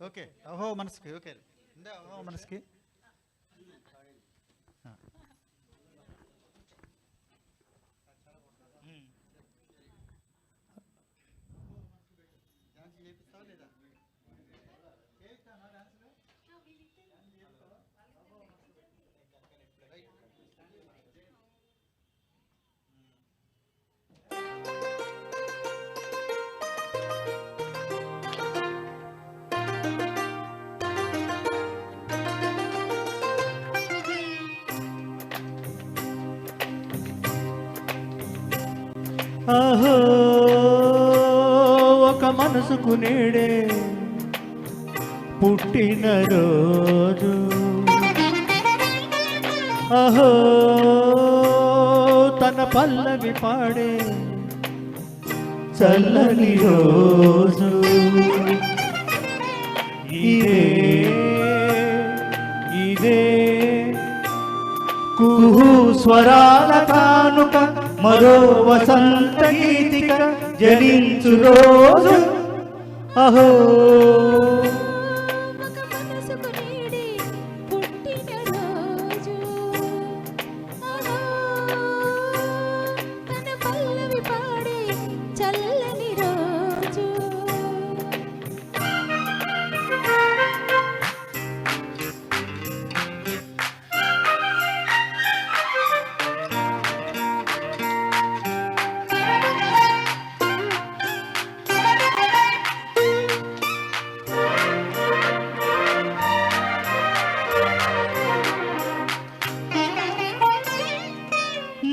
Okay. అహో మనసుకి okay. ఇందా అహో మనసుకి. డాన్స్ చేపిస్తావా లేదా? చేయిస్తానా అహో ఒక మనసుకు నేడే పుట్టిన రోజు. అహో తన పల్లవి పాడే చల్లని రోజు. ఇదే ఇదే స్వరాల కానుక మరో వసంత గీతిక జనించు రోజు అహో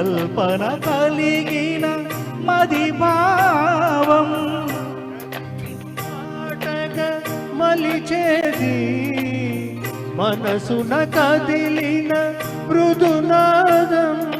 కల్పన కలిగిన మది భావం. నాటక మలిచేది మనసున కదిలిన మృదునాదం.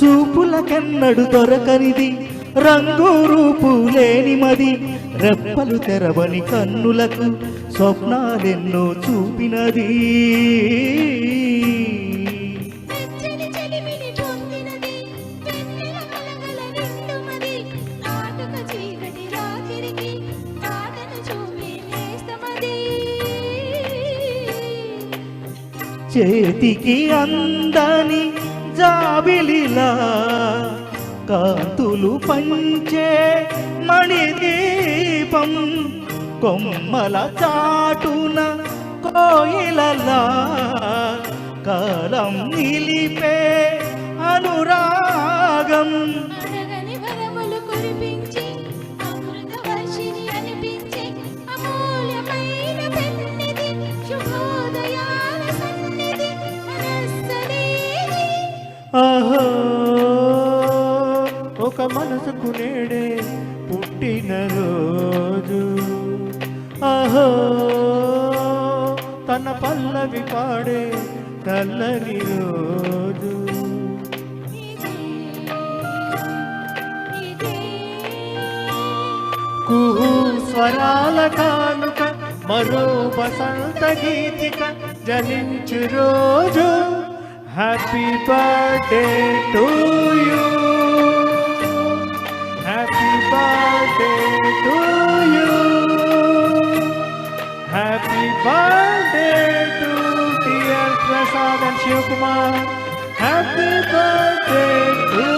చూపులకెన్నడు దొరకనిది రంగు రూపు లేని మది. రెప్పలు తెరవని కన్నులకు స్వప్నాలెన్నో చూపినది. చేతికి అందని జాబిలిలా కాంతులు పంచే మణిదీపం కొమ్మల చాటున కోయిలలా కాలం నిలిపే అనురాగం అడగని కురిపించి పుట్టిన రోజు. అహో తన పల్లవి పాడే తెల్లని రోజు. కుహు స్వరాల కానుక మరో వసంత గీతిక జలించు రోజు. Happy birthday to you birthday to you. Happy birthday to dear Prasad and Shiv Kumar. Happy birthday to